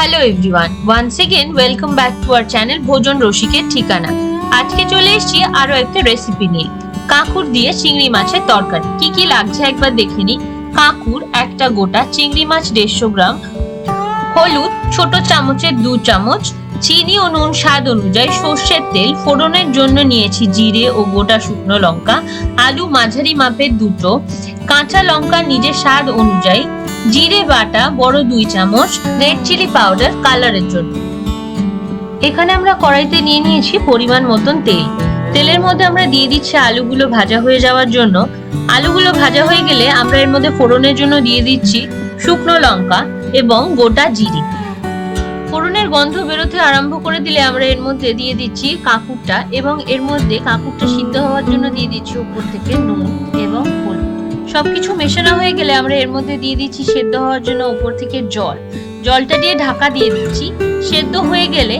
Hello everyone once again welcome back to our channel ভোজন রসিকের ঠিকানা আজকে চলে এসেছি আরও একটা রেসিপি নিয়ে। কাঁকুর দিয়ে চিংড়ি মাছের তরকারি। কি কি লাগছে একবার দেখে নি কাঁকুর একটা গোটা চিংড়ি মাছ দেড়শো গ্রাম। হলুদ ছোট চামচের দু চামচ। চিনি ও নুন স্বাদ অনুযায়ী সর্ষের তেল ফোড়নের জন্য নিয়েছি জিরে ও গোটা শুকনো লঙ্কা। আলু মাঝারি মাপের দুটো। কাঁচা লঙ্কা নিজের স্বাদ অনুযায়ী জিরে বাটা, বড় দুই চামচ রেড চিলি পাউডার কালারের জন্য। এখানে আমরা কড়াইতে নিয়ে নিয়েছি পরিমাণ মতন তেল। তেলের মধ্যে আমরা দিয়ে দিচ্ছি আলুগুলো ভাজা হয়ে যাওয়ার জন্য। আলুগুলো ভাজা হয়ে গেলে আমরা এর মধ্যে ফোড়নের জন্য দিয়ে দিচ্ছি শুকনো লঙ্কা এবং গোটা জিরে। ফোড়নের গন্ধ বেরোতে আরম্ভ করে দিলে আমরা এর মধ্যে দিয়ে দিচ্ছি কাঁকুরটা এবং এর মধ্যে কাঁকুরটা সিদ্ধ হওয়ার জন্য দিয়ে দিচ্ছি উপর থেকে নুন এবং সবকিছু মেশানো হয়ে গেলে আমরা এর মধ্যে দিয়ে দিচ্ছি সেদ্ধ হওয়ার জন্য উপর থেকে জল। জলটা দিয়ে ঢাকা দিয়ে দিচ্ছি। সেদ্ধ হয়ে গেলে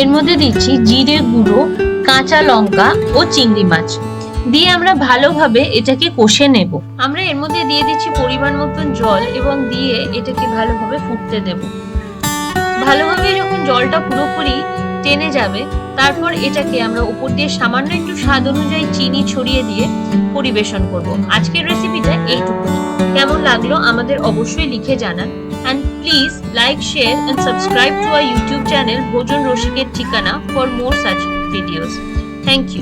এর মধ্যে দিচ্ছি জিরে গুঁড়ো, কাঁচা লঙ্কা ও চিংড়ি মাছ। দিয়ে আমরা ভালোভাবে এটাকে কষে নেব। আমরা এর মধ্যে দিয়ে দিচ্ছি পরিমাণ মতন জল এবং দিয়ে এটাকে ভালোভাবে ফুটতে দেব। ভালোভাবে যখন জলটা পুরোপুরি টেনে যাবে, তারপর এটাকে আমরা উপর দিয়ে সামান্য একটু স্বাদ অনুযায়ী চিনি ছড়িয়ে দিয়ে পরিবেশন করব। আজকের রেসিপিটা এইটুকু কেমন লাগল আমাদের অবশ্যই লিখে জানান। And please like share and subscribe to our YouTube channel ভোজন রসিকের ঠিকানা for more such videos thank you